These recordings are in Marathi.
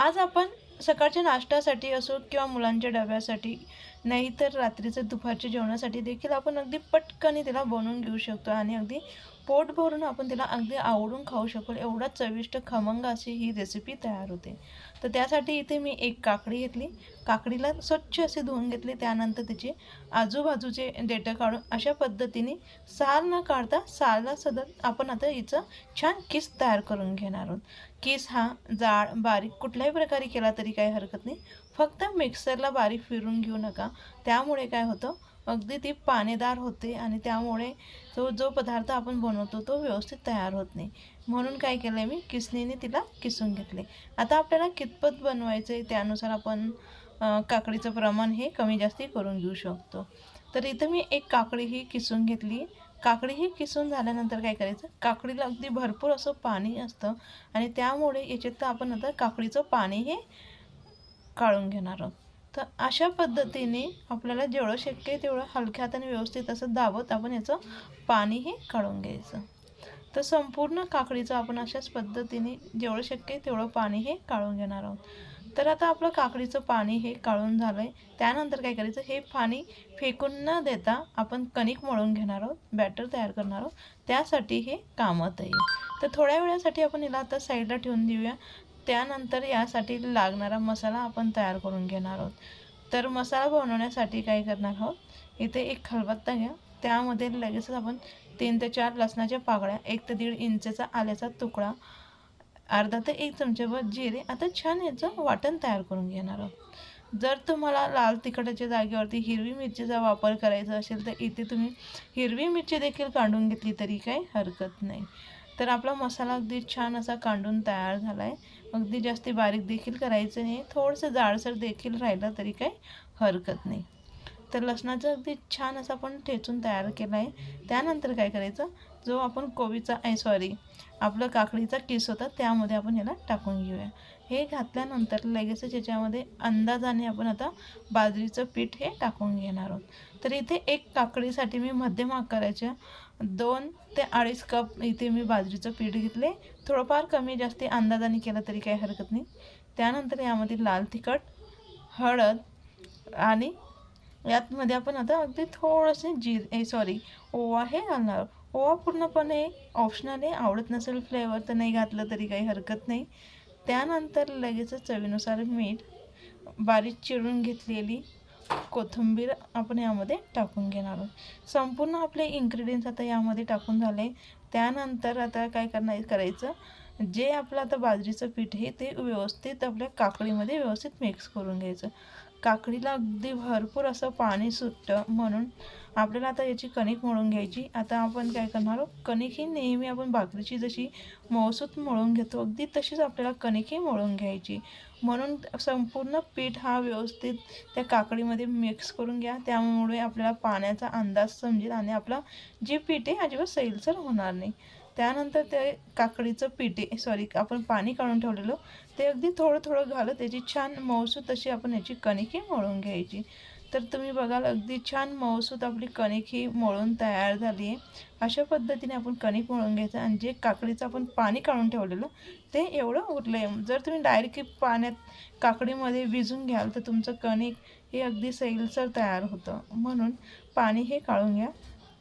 आज आपण सकाळच्या नाश्त्यासाठी असो किंवा मुलांच्या डब्यासाठी नाहीतर रात्रीचं दुपारच्या जेवणासाठी देखील आपण अगदी पटकन त्याला बनवून घेऊ शकतो आणि अगदी पोट भरून आपण त्याला अगदी आवडून खाऊ शकतो एवढा चविष्ट खमंग अशी ही रेसिपी तयार होते. तर त्यासाठी इथे मी एक काकडी घेतली. काकडीला स्वच्छ असे धुवून घेतले. त्यानंतर त्याचे आजूबाजूचे देठं काढून अशा पद्धतीने साल न काढता सालला सदर आपण आता हिचं छान किस तयार करून घेणार आहोत. केस हा जाड बारीक कुठल्याही प्रकारे केला तरी काही हरकत नाही. फक्त मिक्सरला बारीक फिरून घेऊ नका. त्यामुळे काय होतं अगदी ती पानेदार होते आणि त्यामुळे तो जो पदार्थ आपण बनवतो तो व्यवस्थित तयार होत नाही. म्हणून काय केलं आहे मी किसणीने तिला किसून घेतले. आता आपल्याला कितपत बनवायचं आहे त्यानुसार आपण काकडीचं प्रमाण हे कमी जास्ती करून घेऊ शकतो. तर इथं मी एक काकडी ही किसून घेतली. काकडी ही किसून झाल्यानंतर काय करायचं काकडीला अगदी भरपूर असं पाणी असतं आणि त्यामुळे याच्यात आपण आता काकडीचं पाणी हे काढून घेणार आहोत. तर अशा पद्धतीने आपल्याला जेवढं शक्य आहे तेवढं हलक्या हाताने व्यवस्थित असं दाबत आपण याचं पाणी हे काढून घ्यायचं. तर संपूर्ण काकडीचं आपण अशाच पद्धतीने जेवढं शक्य आहे तेवढं पाणी हे काढून घेणार आहोत. तर आता आपलं काकडीचं पाणी हे काढून झालं आहे त्यानंतर काय करायचं? हे पाणी फेकून न देता आपण कणिक मळून घेणार आहोत. बॅटर तयार करणार आहोत. त्यासाठी हे कामत आहे तर थोड्या वेळासाठी आपण याला आता साईडला ठेवून देऊया. त्यानंतर यासाठी लागणारा मसाला आपण तयार करून घेणार आहोत. तर मसाला बनवण्यासाठी काय करणार आहोत? इथे एक खलबत्ता घ्या. त्यामध्ये लगेचच आपण तीन ते चार लसणाच्या पाकळ्या एक ते दीड इंचचा आल्याचा तुकडा अर्धा ते एक चमच्याभर जिरे आता छान याचं वाटण तयार करून घेणार आहोत. जर तुम्हाला लाल तिखटाच्या जागेवरती हिरवी मिरचीचा वापर करायचा असेल तर इथे तुम्ही हिरवी मिरची देखील काढून घेतली तरी काही हरकत नाही. तर आपला मसाला अगदी छान असा कांडून तयार झाला आहे अगदी जास्ती बारीक देखील करायचं नाही. थोडंसं जाडसर देखील राहिलं तरी काही हरकत नाही. तर लसणाचं अगदी छान असं आपण ठेचून तयार केलं आहे त्यानंतर काय करायचं? जो आपण कोबीचा आहे सॉरी आपलं काकडीचा किस होता त्यामध्ये आपण याला टाकून घेऊया. हे घातल्यानंतर लगेचच याच्यामध्ये अंदाजाने आपण आता बाजरीचं पीठ हे टाकून घेणार आहोत. तर इथे एक काकडीसाठी मी मध्यम आकाराच्या दोन ते अडीच कप इथे मी बाजरीचं पीठ घेतले. थोडंफार कमी जास्ती अंदाजाने केलं तरी काही हरकत नाही. त्यानंतर यामध्ये लाल तिखट हळद आणि यातमध्ये आपण आता अगदी थोडंसे जीर ए सॉरी ओवा हे घालणार. ओवा पूर्णपणे ऑप्शनल आहे. आवडत नसेल फ्लेवर तर नाही घातलं तरी काही हरकत नाही. त्यानंतर लगेचच चवीनुसार मीठ बारीक चिरून घेतलेली कोथिंबीर आपण यामध्ये टाकून घेणार आहोत. संपूर्ण आपले इन्ग्रेडियंट्स आता यामध्ये टाकून झाले. त्यानंतर आता काय करणार करायचं जे आपलं आता बाजरीचं पीठ आहे ते व्यवस्थित आपल्या काकडीमध्ये व्यवस्थित मिक्स करून घ्यायचं. काकडीला अगदी भरपूर असं पाणी सुटतं म्हणून आपल्याला आता याची कणिक मळून घ्यायची. आता आपण काय करणार आहोत कणिक ही नेहमी आपण भाकरीची जशी मौसूत मळून घेतो अगदी तशीच आपल्याला कणिक ही मळून घ्यायची. म्हणून संपूर्ण पीठ हा व्यवस्थित त्या काकडीमध्ये मिक्स करून घ्या. त्यामुळे आपल्याला पाण्याचा अंदाज समजेल आणि आपलं जे पीठ आहे अजिबात सैलसर होणार नाही. त्यानंतर ते काकडीचं पीठ आहे सॉरी आपण पाणी काढून ठेवलेलं. ते अगदी थोडं थोडं घालत त्याची छान मऊसूत अशी आपण याची कणिके मळून घ्यायची. तर तुम्ही बघाल अगदी छान मऊसूत आपली कणिक ही मळून तयार झाली आहे. अशा पद्धतीने आपण कणिक मळून घ्यायचं आणि जे काकडीचं आपण पाणी काढून ठेवलेलं ते एवढं उरलं आहे जर तुम्ही डायरेक्टली पाण्यात काकडीमध्ये भिजून घ्याल तर तुमचं कणिक हे अगदी सैलसर तयार होतं. म्हणून पाणी हे काढून घ्या.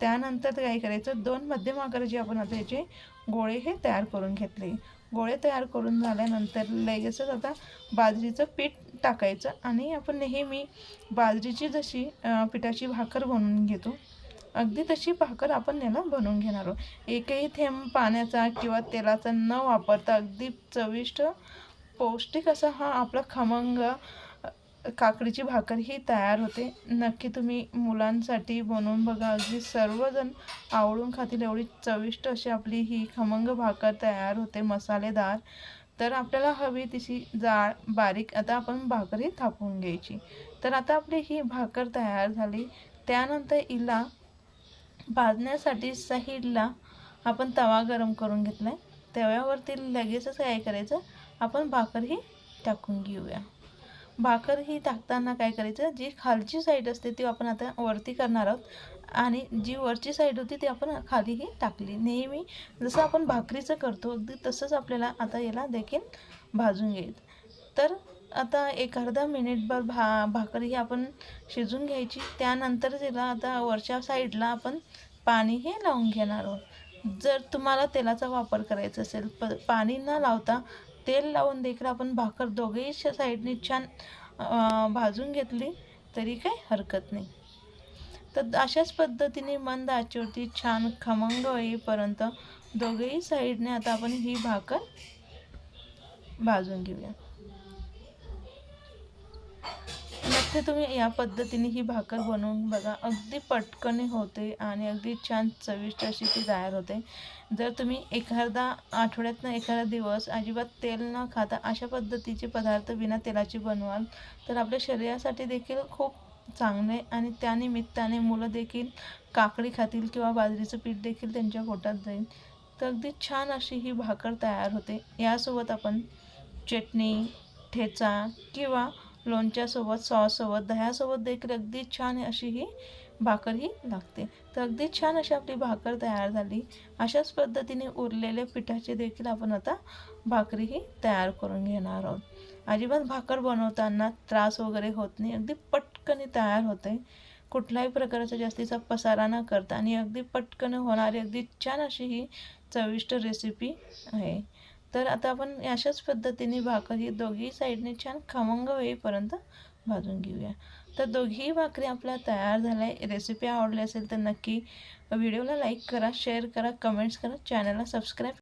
त्यानंतर काय करायचं दोन मध्यम आकाराचे आपण आता याचे गोळे हे तयार करून घेतले. गोळे तयार करून झाल्यानंतर लगेचच आता बाजरीचं पीठ टाकायचं आणि आपण नेहमी बाजरीची जशी पिठाची भाकर बनवून घेतो अगदी तशी भाकर आपण याला बनवून घेणार आहोत. एकही थेंब पाण्याचा किंवा तेलाचा न वापरता अगदी चविष्ट पौष्टिक असा हा आपला खमंग काकडीची भाकर ही तयार होते. नक्की तुम्ही मुलांसाठी बनवून बघा. अगदी सर्वजण आवडून खातील एवढी चविष्ट अशी आपली ही खमंग भाकर तयार होते. मसालेदार तर आपल्याला हवी तशी जाळ बारीक आता आपण भाकर ही थापून घ्यायची. तर आता आपली ही भाकर तयार झाली. त्यानंतर हिला भाजण्यासाठी साईडला आपण तवा गरम करून घेतला आहे तव्यावरती लगेचच काय करायचं? आपण भाकर ही टाकून घेऊया. भाकर ही टाकताना काय करायचं? जी खालची साईड असते ती आपण आता वरती करणार आहोत. आणि जी वरची साईड होती ती आपण खालीही टाकली. नेहमी जसं आपण भाकरीचं करतो अगदी तसंच आपल्याला आता याला देखील भाजून घेईल. तर आता एक अर्धा मिनिटभर भा भाकरी ही आपण शिजून घ्यायची. त्यानंतर तिला आता वरच्या साईडला आपण पाणी हे लावून घेणार आहोत. जर तुम्हाला तेलाचा वापर करायचा असेल प पाणी न लावता तेल लावून देखील आपण भाकर दोघेही साईडने छान भाजून घेतली तरी काही हरकत नाही. तर अशाच पद्धतीने मंद आचेवरती छान खमंग येईपर्यंत दोघेही साईडने आता आपण ही भाकर भाजून घेऊया. नक्की तुम्ही या पद्धतीने ही भाकर बनवून बघा. अगदी पटकन होते आणि अगदी छान चविष्ट अशी ती तयार होते. जर तुम्ही एखादा आठवड्यातनं एखादा दिवस अजिबात तेल न खाता अशा पद्धतीचे पदार्थ बिना तेलाचे बनवाल तर आपल्या शरीरासाठी देखील खूप चांगले आणि त्यानिमित्ताने मुलं देखील काकडी खातील किंवा बाजरीचं पीठ देखील त्यांच्या पोटात जाईल. तर अगदी छान अशी ही भाकर तयार होते. यासोबत आपण चटणी ठेचा किंवा लोणच्यासोबत सॉससोबत दह्यासोबत देखील अगदी छान अशी ही भाकर ही लागते. तर अगदी छान अशी आपली भाकर तयार झाली. अशाच पद्धतीने उरलेले पिठाचे देखील आपण आता भाकरी ही तयार करून घेणार आहोत. अजिबात भाकर बनवताना त्रास वगैरे होत नाही. अगदी पट पटकन तयार होते. कुठल्याही प्रकारचा जास्तीचा पसारा न करता आणि अगदी पटकन होणारी अगदी छान अशी ही चविष्ट रेसिपी आहे. तर आता आपण अशाच पद्धतीने भाकर ही दोघी साईडने छान खमंग होईपर्यंत भाजून घेऊया. तर दोघीही भाकरी आपल्या तयार झाल्या. रेसिपी आवडली असेल तर नक्की व्हिडिओला लाईक करा शेअर करा कमेंट्स करा चॅनलला सबस्क्राईब